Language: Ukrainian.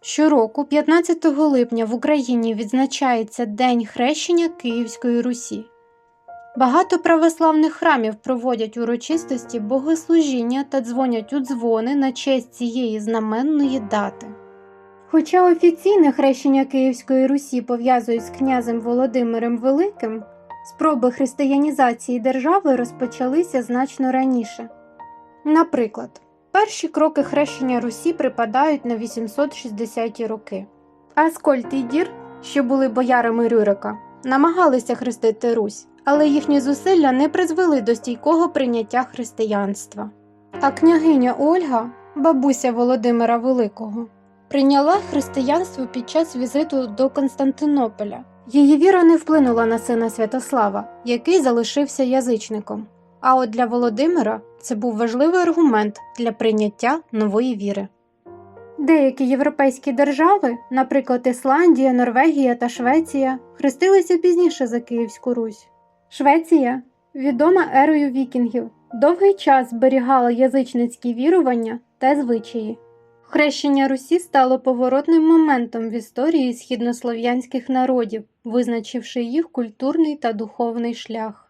Щороку, 15 липня, в Україні відзначається День хрещення Київської Русі. Багато православних храмів проводять урочистості богослужіння та дзвонять у дзвони на честь цієї знаменної дати. Хоча офіційне хрещення Київської Русі пов'язують з князем Володимиром Великим, спроби християнізації держави розпочалися значно раніше. Наприклад, перші кроки хрещення Русі припадають на 860-ті роки. Аскольд і Дір, що були боярами Рюрика, намагалися хрестити Русь, але їхні зусилля не призвели до стійкого прийняття християнства. А княгиня Ольга, бабуся Володимира Великого, прийняла християнство під час візиту до Константинополя. Її віра не вплинула на сина Святослава, який залишився язичником. А от для Володимира це був важливий аргумент для прийняття нової віри. Деякі європейські держави, наприклад, Ісландія, Норвегія та Швеція, хрестилися пізніше за Київську Русь. Швеція, відома ерою вікінгів, довгий час зберігала язичницькі вірування та звичаї. Хрещення Русі стало поворотним моментом в історії східнослов'янських народів, визначивши їх культурний та духовний шлях.